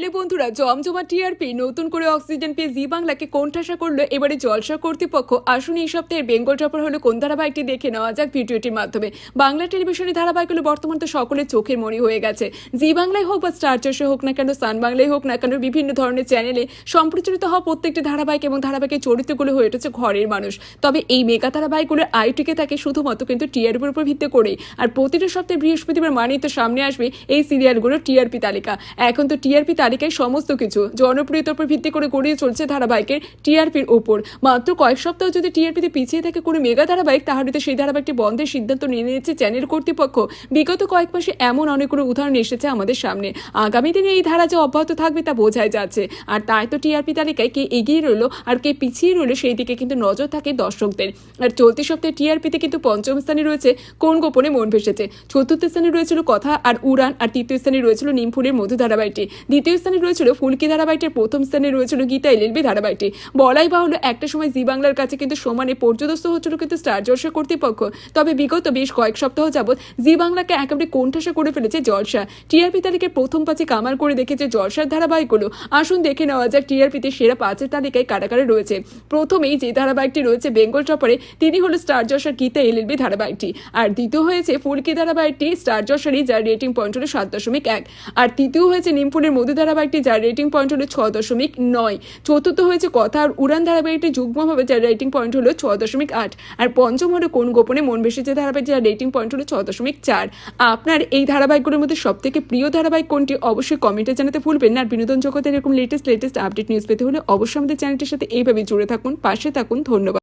Hello বন্ধুরা জমজমা TRP নতুন করে অক্সিজেন পেয়ে জি বাংলাকে কোণঠাসা করল, এবারে জলসা কর্তৃপক্ষ। আসুন এই সপ্তাহের বেঙ্গল টপার হলো কোন ধারাবাহিকটি দেখে নেওয়া যাক ভিডিওটির মাধ্যমে। বাংলা টেলিভিশনের ধারাবাহিকগুলো বর্তমান তো সকলের চোখের মণি হয়ে গেছে। জি বাংলায় হোক বা স্টার চাষে হোক না কেন, সান বাংলায় হোক না কেন, বিভিন্ন ধরনের চ্যানেলে সম্প্রচারিত হওয়া প্রত্যেকটি ধারাবাহিক এবং ধারাবাহিকের চরিত্রগুলো হয়ে উঠেছে ঘরের মানুষ। তবে এই মেগা ধারাবাহিকগুলোর আয়ু টিকে থাকে শুধুমাত্র কিন্তু টিআরপির উপর ভিত্তি করে আর প্রতিটা সপ্তাহে বৃহস্পতিবার মানেই তো সামনে আসবে এই সিরিয়ালগুলোর টিআরপি তালিকা। এখন তো টিআরপি তালিকায় সমস্ত কিছু জনপ্রিয়তার উপর ভিত্তি করে গড়িয়ে চলছে ধারাবাহিকের টিআরপির ওপর। মাত্র কয়েক সপ্তাহ যদি টিআরপিতে পিছিয়ে থাকে কোনো মেগা ধারাবাহিক, তাহলে সেই ধারাবাহিকটি বন্ধের সিদ্ধান্ত নিয়ে নিয়েছে চ্যানেল কর্তৃপক্ষ। বিগত কয়েক মাসে এমন অনেকগুলো উদাহরণ এসেছে আমাদের সামনে। আগামী দিনে এই ধারা যে অব্যাহত থাকবে তা বোঝাই যাচ্ছে। আর তাই তো টিআরপি তালিকায় কে এগিয়ে রইল আর কে পিছিয়ে রইল সেই দিকে কিন্তু নজর থাকে দর্শকদের। আর চলতি সপ্তাহে টিআরপিতে কিন্তু পঞ্চম স্থানে রয়েছে কোন গোপনে মন ভেসেছে? চতুর্থ স্থানে রয়েছিল কথা আর উড়ান আর তৃতীয় স্থানে রয়েছিল নিমফুলের মধু ধারাবাহিকটি। দ্বিতীয় স্থানে রয়েছিল ফুলকি ধারাবাহিকটির প্রথম স্থানে রয়েছিল গীতা এলএলবি ধারাবাহিকটি। বলাই বাহুল্য, একটা সময় জি বাংলার কাছে কিন্তু সমানে পর্যদস্ত হচ্ছিল কিন্তু স্টার জলসা কর্তৃপক্ষ। তবে বিগত বেশ কয়েক সপ্তাহ যাবৎ জি বাংলাকে একেবারে কোণঠাসা করে ফেলেছে জলসা। টিআরপি তালিকায় প্রথম পাঁচে কামার করে দেখেছে জলসার ধারাবাহিকগুলো। আসুন দেখে নেওয়া যাক টিআরপিতে সেরা পাঁচের তালিকায় কারাগারে রয়েছে। প্রথমেই যে ধারাবাহিকটি রয়েছে বেঙ্গল টপারে, তিনি হলো স্টার জলসার গীতা এলএলবি ধারাবাহিকটি। আর দ্বিতীয় হয়েছে ফুলকি ধারাবাহিকটি, স্টার জলসারই যার রেটিং পয়েন্ট হলো সাত দশমিক এক। আর তৃতীয় হয়েছে নিমপুরের মধু ধারাবাহিকটি, যার রেটিং পয়েন্ট হলো ছ দশমিক নয়। চতুর্থ হয়েছে কথা, আর উড়ান ধারাবাহিকটি যুগ্মভাবে যার রেটিং পয়েন্ট হলো ছ দশমিক আট। আর পঞ্চম হলো কোন গোপনে মন ভেসেছে ধারাবাহিক, যার রেটিং পয়েন্ট হলো ছ দশমিক চার। আপনার এই ধারাবাহিকগুলোর মধ্যে সব থেকে প্রিয় ধারাবাহিক কোনটি, অবশ্যই কমেন্টে জানাতে ভুলবেন না। আর বিনোদন জগতের এরকম লেটেস্ট লেটেস্ট আপডেট নিউজ পেতে হলে অবশ্যই আমাদের চ্যানেলটির সাথে এইভাবে জুড়ে থাকুন। পাশে থাকুন, ধন্যবাদ।